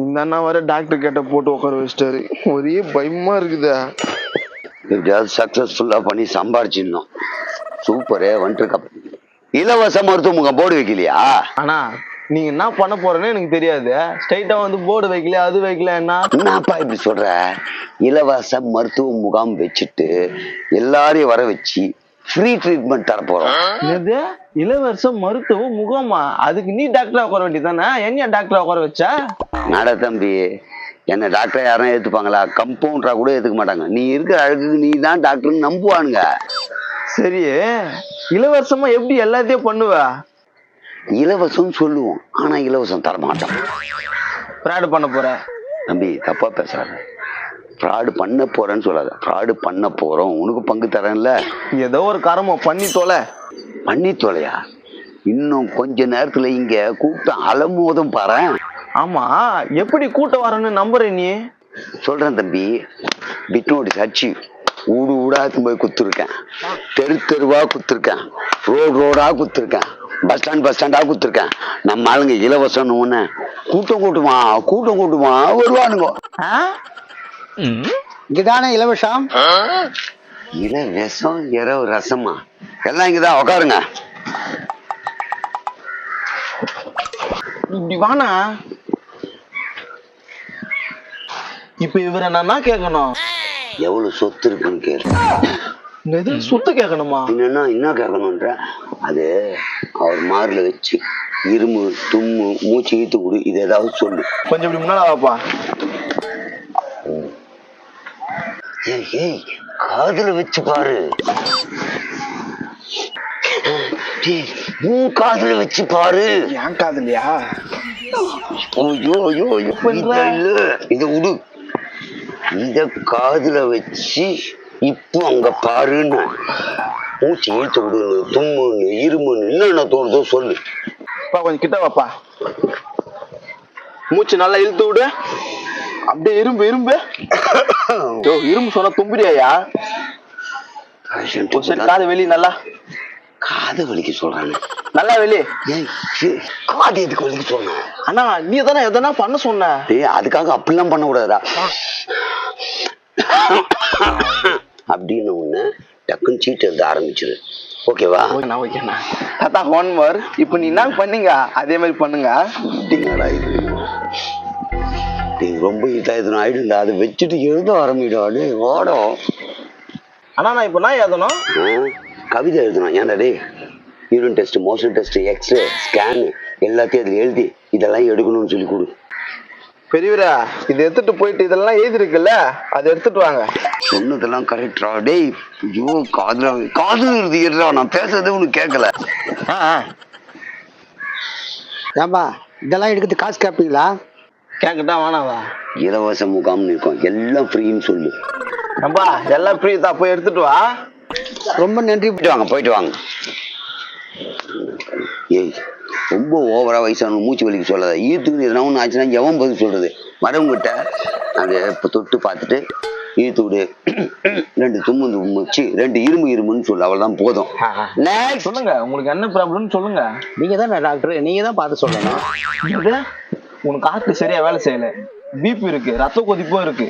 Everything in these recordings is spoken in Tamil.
இந்த அண்ணா வர டாக்டர் கேட்ட போட்டு உட்கார வச்சிட்டாரு. ஒரே பயமா இருக்குதா. எப்படியாவது சக்சஸ்ஃபுல்லா பண்ணி சம்பாரிச்சிடணும். சூப்பரே வந்துருக்க இலவச மருத்துவ முகாம் போர்டு வைக்கலையா? அண்ணா நீங்க என்ன பண்ண போறேன்னு எனக்கு தெரியாது. ஸ்ட்ரைட்டா வந்து போர்டு வைக்கல அது வைக்கல என்ன? என்னப்பா இப்படி சொல்ற? இலவச மருத்துவ முகாம் வச்சுட்டு எல்லாரையும் வர வச்சு ஃப்ரீ ட்ரீட்மெண்ட் தர போறோம். என்னது? இளவரச மருத்துவ முகாமா? அதுக்கு நீ டாக்டரா உட்கார வேண்டியதானே என்ன டாக்டரா உட்கார வச்ச? நட தம்பி என்ன டாக்டர் யாரும் ஏத்துப்பாங்களா? கம்பவுண்டரா கூட ஏத்துக்க மாட்டாங்க. நீ இருக்கிற அழகுக்கு நீ தான் டாக்டர்னு நம்புவானுங்க. சரி இலவசமா எப்படி எல்லாத்தையும் பண்ணுவ? இலவசம் சொல்லுவோம். ஆனா இலவசம் தர மாட்டோம் ஃப்ராடு பண்ண போற? தம்பி தப்பா பேசாத. ஃப்ராடு பண்ண போறேன்னு சொல்லாத. ஃப்ராடு பண்ண போறோம். உனக்கு பங்கு தரேன்ல. ஏதோ ஒரு கரமம். பண்ணி தொலை. பண்ணி தொலையா? இன்னும் கொஞ்ச நேரத்துல இங்க கூட்டம் அலமோதும் பாரு ஆமா எப்படி கூட்டம் வரணும்னு நம்புற நீ? சொல்றேன் தம்பி பிட் நோட்டீஸ் அடிச்சு ஊடு ஊடா எடுத்துன்னு போய் குத்துருக்கேன். தெரு தெருவா குத்துருக்கேன். ரோடு ரோடா குத்துருக்கேன். பஸ் ஸ்டாண்ட் பஸ் ஸ்டாண்டா குத்துருக்கேன். நம்ம ஆளுங்க இலவசம்னு ஒண்ணு கூட்டம் கூட்டுமா கூட்டம் கூட்டுமா வருவானுங்க? இதுதானே இலவசம் இலவசம் இரவு ரசமா எல்லாம் இங்கதான் உட்காருங்க இப்படி வானா இப்ப இவரை நான் என்ன கேட்கணும்? எவ்வளவு சொத்து இருக்குன்னு கேளு. எது சுத்த கேட்கணுமா? என்னன்னா என்ன கேட்கணுன்ற அது அவர் மார்ல வச்சு இருமு தும்மு மூச்சு இழுத்து கொடு இது ஏதாவது சொல்லு. கொஞ்சம் இப்படி முன்னால வாப்பா. ஏய் ஏய் காதுல வச்சு பாரு. டேய், உன் காதுல வச்சு பாரு. ஏன் காதலியா? ஐயோ ஐயோ ஐயோ, இத விடு இத காதுல வச்சு இப்போ அங்க பாருன்னு மூச்சு இழுத்து விடுன்னு தும்முன்னு இருமுன்னு என்னென்ன தோணுதோ சொல்லு. பா கொஞ்சம் கிட்ட வாப்பா. மூச்சு நல்லா இழுத்து விடு. அப்படியே இரும்பு இரும்பு. இரும்பு சொன்னா சரி காது வெளி நல்லா. காது வலிக்க சொல்றாங்க. நல்லா வெளி ஏய் காது எதுக்கு வலிக்க சொல்றேன் அண்ணா நீ தானே எதனா பண்ண சொன்ன. டேய் அதுக்காக அப்படிலாம் பண்ண கூடாதா அப்படின்னு ஒண்ணு டக்குன்னு சீட்டு எழுத ஆரம்பிச்சிரு. ஓகேவா? ஓகேண்ணா தாத்தா ஒன் மோர் இப்போ நீ என்ன பண்ணீங்க? அதே மாதிரி பண்ணுங்க. என்னடா இது. டேய், ரொம்ப இதாயதுன்னு ஆயிடும்டா. அதை வச்சுட்டு எழுத ஆரம்பிடா. டேய் ஓடும் அண்ணா நான் இப்போ நான் எழுதணும்? கவிதை எழுதணும் ஏன்டா டேய்? Urine test motion test X-ray scan எல்லாத்தையும் அதில் எழுதி இதெல்லாம் எடுக்கணும்னு சொல்லி கொடு. பெரியவரா இதை எடுத்துட்டு போயிட்டு இதெல்லாம் எழுதிருக்குல்ல அதை எடுத்துட்டு வாங்க. சொன்னதெல்லாம் கரெக்டா டேய் ஐயோ காதுல காதுல இருந்து ஏறுடா நான் பேசுறது உனக்கு கேட்கல ஏன்பா இதெல்லாம் எடுக்கிறது காசு கேட்பீங்களா கேட்கட்டா வேணாவா? இலவச முகாம்னு இருக்கும் எல்லாம் ஃப்ரீன்னு சொல்லு. நம்பா எல்லாம் ஃப்ரீ தான். போய் எடுத்துட்டு வா. ரொம்ப நன்றி. போயிட்டு வாங்க போயிட்டு வாங்க. ஏய் ரொம்ப ஓவரா வயசானவங்க மூச்சு வலிக்க சொல்லாத. ஈத்துக்கு எதனா ஒன்று ஆச்சுன்னா எவன் பதில் சொல்றது? வரவங்கிட்ட அதை இப்போ தொட்டு பார்த்துட்டு ஈத்து விடு. ரெண்டு தும்மு தும்முச்சு ரெண்டு இரும்பு இரும்புன்னு சொல்லு அவ்வளவுதான் போதும். Next. சொல்லுங்க உங்களுக்கு என்ன ப்ராப்ளம்னு சொல்லுங்க. நீங்க தான் டாக்டர் நீங்க தான் பார்த்து சொல்லணும். இது உனக்கு ஹார்ட் சரியா வேலை செய்யல. பிபி இருக்கு ரத்த கொதிப்பும் இருக்கு.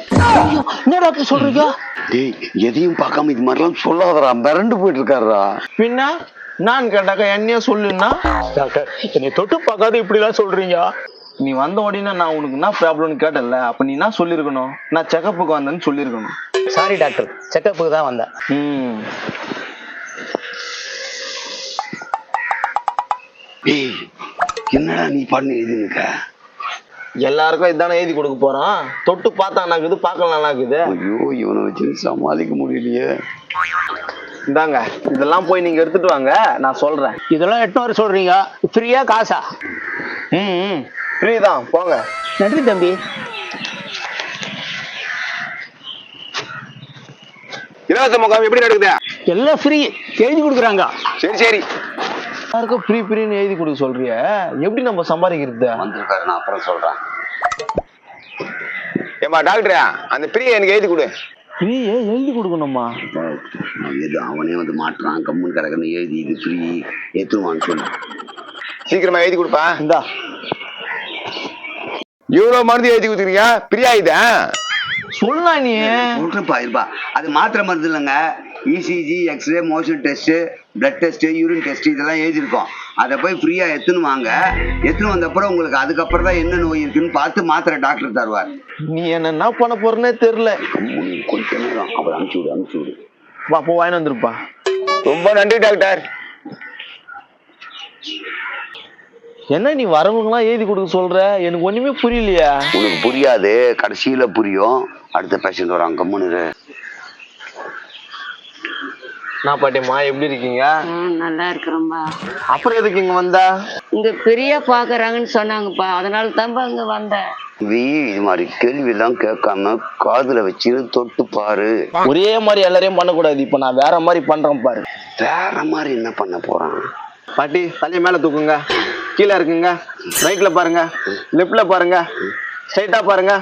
என்ன டாக்டர் சொல்றீங்க? டேய் எதையும் பார்க்காம இது மாதிரிலாம் சொல்லாதடா. மிரண்டு போயிட்டு இருக்காருடா பின்ன நான் கேட்டாக்கா என்னைய சொல்லுன்னா? டாக்டர் என்னை தொட்டு பார்க்காத இப்படி எல்லாம் சொல்றீங்க. நீ வந்த உடனே நான் உனக்கு என்ன ப்ராப்ளம்னு கேட்டல அப்ப நீ என்ன சொல்லியிருக்கணும்? நான் செக்கப்புக்கு வந்தேன்னு சொல்லியிருக்கணும். Sorry doctor. செக்கப்புக்கு தான் வந்தேன். ம். என்னடா நீ பண்ணி எழுதிருக்க எல்லாருக்கும் இதானே எழுதி கொடுக்க போறான் தொட்டு பார்த்தா நாக்குது பார்க்கலாம் நாக்குது ஐயோ இவனை வச்சு சமாளிக்க முடியலையே. இந்தாங்க இதெல்லாம் போய் நீங்க எடுத்துட்டு வாங்க நான் சொல்றேன். இதெல்லாம் எட்டு வர சொல்றீங்க? ஃப்ரீயா காசா? ம் ம். ஃப்ரீ தான் போங்க. நன்றி தம்பி. இலவச முகாம் எப்படி நடக்குது? எல்லாம் ஃப்ரீ எழுதி கொடுக்குறாங்க. சரி சரி. எல்லாருக்கும் ஃப்ரீ ஃப்ரீன்னு எழுதி கொடுக்க சொல்றிய. எப்படி நம்ம சம்பாதிக்கிறது? வந்திருக்காரு நான் அப்புறம் சொல்றேன். ஏமா டாக்டரா அந்த பிரியை எனக்கு எழுதி கொடு. ஃப்ரீயே எழுதி கொடுக்கணுமா? எது அவனே வந்து மாட்டுறான் கம்முன்னு கிடக்குன்னு எழுதி இது ஃப்ரீ ஏத்துவான்னு சொல்லு. சீக்கிரமா எழுதி கொடுப்பா. இந்தா. இவ்வளவு மருந்து எழுதி கொடுத்துருக்கீங்க பிரியா இதா? சொல்லா நீ. சொல்றேன்ப்பா இருப்பா. அது மாத்திரை மருந்து இல்லைங்க. ECG X-ray motion test blood test urine test இதெல்லாம் எழுதியிருக்கோம். அதை போய் ஃப்ரீயா எடுத்துன்னு வாங்க. எடுத்துன்னு வந்த அப்புறம் உங்களுக்கு அதுக்கப்புறம் தான் என்ன நோய் இருக்குன்னு பார்த்து மாத்திரை டாக்டர் தருவார். நீ என்ன பண்ண போறேன்னே தெரியல. கம்முனு கொஞ்ச நேரம். அவர் அனுப்பிச்சு விடு அனுப்பிச்சு விடு. வா போ வாங்கி வந்துருப்பா. ரொம்ப நன்றி டாக்டர். என்ன நீ வரவங்களாம் எழுதி கொடுக்க சொல்ற? எனக்கு ஒண்ணுமே புரியலையா. உனக்கு புரியாது. கடைசியில புரியும். அடுத்த பேஷண்ட் வராங்க கம்முனு இரு. நான் பாட்டியம்மா எப்படி இருக்கீங்க? ஆ, நல்லா இருக்கிறோம்பா அப்புறம் எதுக்கு இங்க வந்தா? இங்க பெரிய பாக்குறாங்கன்னு சொன்னாங்கப்பா. அதனால தான்ப்பா இங்க வந்தேன் வி இது மாதிரி கேள்வி எல்லாம் கேட்காம காதுல வச்சு தொட்டு பாரு. ஒரே மாதிரி எல்லாரையும் பண்ணக்கூடாது. இப்ப நான் வேற மாதிரி பண்றேன் பாரு. வேற மாதிரி என்ன பண்ண போறான்? பாட்டி தலையை மேல தூக்குங்க. கீழே இருக்குங்க. ரைட்ல பாருங்க. லெஃப்ட்ல பாருங்க. ஸ்ட்ரைட்டா பாருங்க.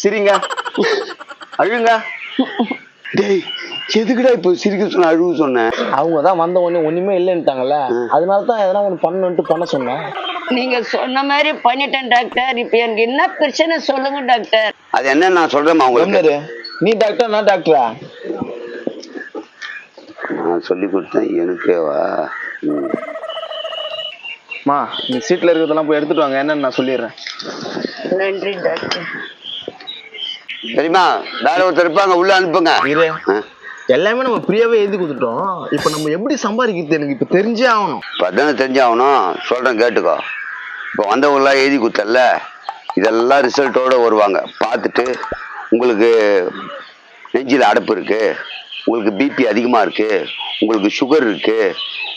சிரிங்க. அழுங்க. டேய் எதுக்குடா இப்போ சிரிக்க சொன்ன அழுவு சொன்னேன் அவங்க தான் வந்த உடனே ஒண்ணுமே இல்லைன்ட்டாங்கல்ல அதனால தான் எதனா ஒன்று பண்ணணுன்ட்டு பண்ண சொன்னேன். நீங்க சொன்ன மாதிரி பண்ணிட்டேன் டாக்டர் இப்ப எனக்கு என்ன பிரச்சனை சொல்லுங்க டாக்டர் அது என்ன நான் சொல்றேம்மா உங்களுக்கு. நீ டாக்டர் நான் டாக்டரா நான் சொல்லி கொடுத்தேன் எனக்கேவா? ம். நீ சீட்ல இருக்கிறதெல்லாம் போய் எடுத்துட்டு வாங்க. என்னன்னு நான் சொல்லிடுறேன். நன்றி டாக்டர். சரிம்மா வேற ஒருத்தர் இருப்பாங்க உள்ள அனுப்புங்க. இரு. எல்லாமே நம்ம ஃப்ரீயாவே எழுதி கொடுத்துட்டோம். இப்போ நம்ம எப்படி சம்பாதிக்கிறது எனக்கு இப்போ தெரிஞ்சே ஆகணும். இப்போ அதானே தெரிஞ்சாகணும் சொல்றேன் கேட்டுக்கோ. இப்போ வந்தவங்களாம் எழுதி கொடுத்தல இதெல்லாம் ரிசல்ட்டோட வருவாங்க. பார்த்துட்டு உங்களுக்கு நெஞ்சில் அடைப்பு இருக்கு. உங்களுக்கு பிபி அதிகமாக இருக்கு உங்களுக்கு சுகர் இருக்கு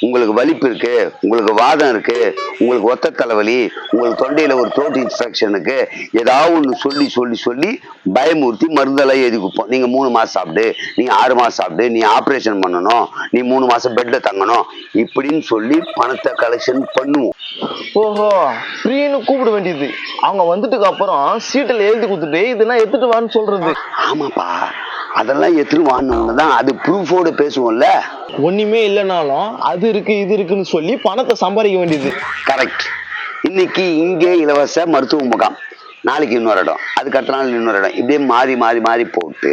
உங்களுக்கு வலிப்பு இருக்கு உங்களுக்கு வாதம் இருக்கு உங்களுக்கு ஒத்த தலைவலி உங்களுக்கு தொண்டையில் ஒரு த்ரோட் இன்ஃபெக்ஷன் இருக்கு ஏதாவது ஒன்று சொல்லி சொல்லி சொல்லி பயமுறுத்தி மருந்தெல்லாம் எழுதி கொடுப்போம். நீங்கள் மூணு மாதம் சாப்பிடு நீ ஆறு மாதம் சாப்பிடு நீ ஆப்ரேஷன் பண்ணணும் நீ மூணு மாதம் பெட்டில் தங்கணும் இப்படின்னு சொல்லி பணத்தை கலெக்ஷன் பண்ணுவோம். ஓஹோ ஃப்ரீன்னு கூப்பிட வேண்டியது. அவங்க வந்துட்டுக்கு அப்புறம் சீட்டில் எழுதி கொடுத்துட்டு இதெல்லாம் எடுத்துட்டு வான்னு சொல்றது. ஆமாப்பா. அதெல்லாம் எடுத்துட்டு வாங்கினவங்க தான் அது ப்ரூஃபோட பேசுவோம்ல. ஒண்ணுமே இல்லைனாலும் அது இருக்கு இது இருக்குன்னு சொல்லி பணத்தை சம்பாதிக்க வேண்டியது. கரெக்ட் இன்னைக்கு இங்கே இலவச மருத்துவ முகாம். நாளைக்கு இன்னொரு இடம். அதுக்கு அடுத்த நாள் இன்னொரு இடம். இப்படியே மாறி மாறி மாறி போட்டு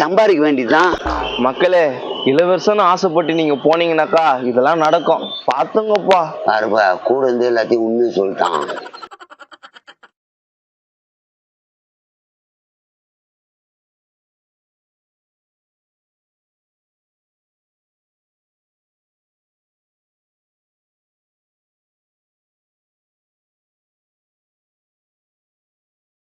சம்பாதிக்க வேண்டியதுதான். மக்களே இளவரசன்னு ஆசைப்பட்டு நீங்க போனீங்கன்னாக்கா இதெல்லாம் நடக்கும். பாத்துங்கப்பா பாருப்பா கூட இருந்து எல்லாத்தையும் உண்மையை சொல்லிட்டான்.